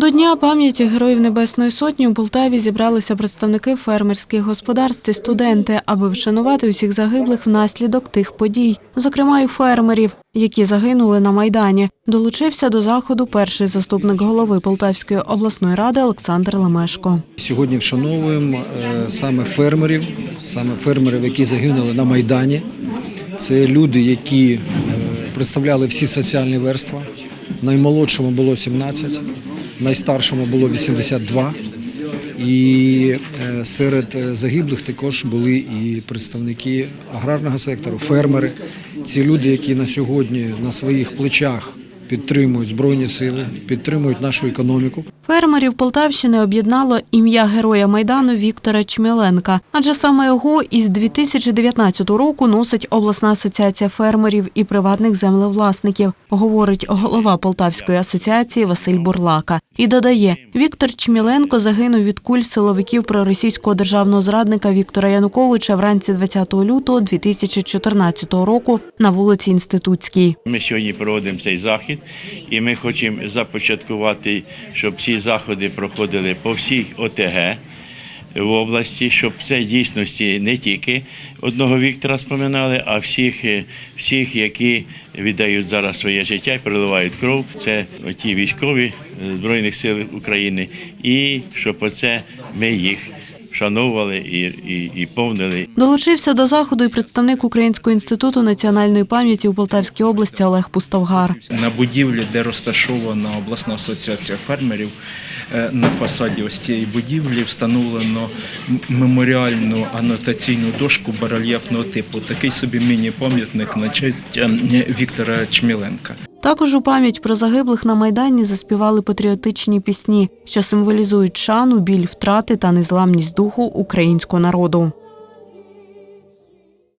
До Дня пам'яті Героїв Небесної Сотні у Полтаві зібралися представники фермерських господарств і студенти, аби вшанувати усіх загиблих внаслідок тих подій, зокрема й фермерів, які загинули на Майдані. Долучився до заходу перший заступник голови Полтавської обласної ради Олександр Лемешко. Сьогодні вшановуємо е, саме фермерів, саме фермерів, які загинули на Майдані. Це люди, які е, представляли всі соціальні верства. Наймолодшому було 17, найстаршому було 82. І е, серед е, загиблих також були і представники аграрного сектору, фермери. Ці люди, які на сьогодні на своїх плечах підтримують збройні сили, підтримують нашу економіку. Фермерів Полтавщини об'єднало ім'я героя Майдану Віктора Чміленка, адже саме його із 2019 року носить обласна асоціація фермерів і приватних землевласників, говорить голова Полтавської асоціації Василь Бурлака. І додає, Віктор Чміленко загинув від куль силовиків проросійського державного зрадника Віктора Януковича вранці 20 лютого 2014 року на вулиці Інститутській. Ми сьогодні проводимо цей захід, і ми хочемо започаткувати, щоб ці заходи проходили по всій ОТГ в області, щоб це дійсності не тільки одного Віктора споминали, а всіх, е, всіх, які віддають зараз своє життя і проливають кров. Це ті військові е, Збройних сил України, і щоб оце ми їх вшановували і, і, і повнили Долучився до заходу і представник Українського інституту національної пам'яті у Полтавській області Олег Пустовгар. На будівлі, де розташована обласна асоціація фермерів, е, на фасаді ось цієї будівлі встановлено меморіальну анотаційну дошку барельєфного типу, такий собі міні-пам'ятник на честь е, Віктора Чміленка. Також у пам'ять про загиблих на майдані заспівали патріотичні пісні, що символізують шану, біль втрати та незламність духу українського народу.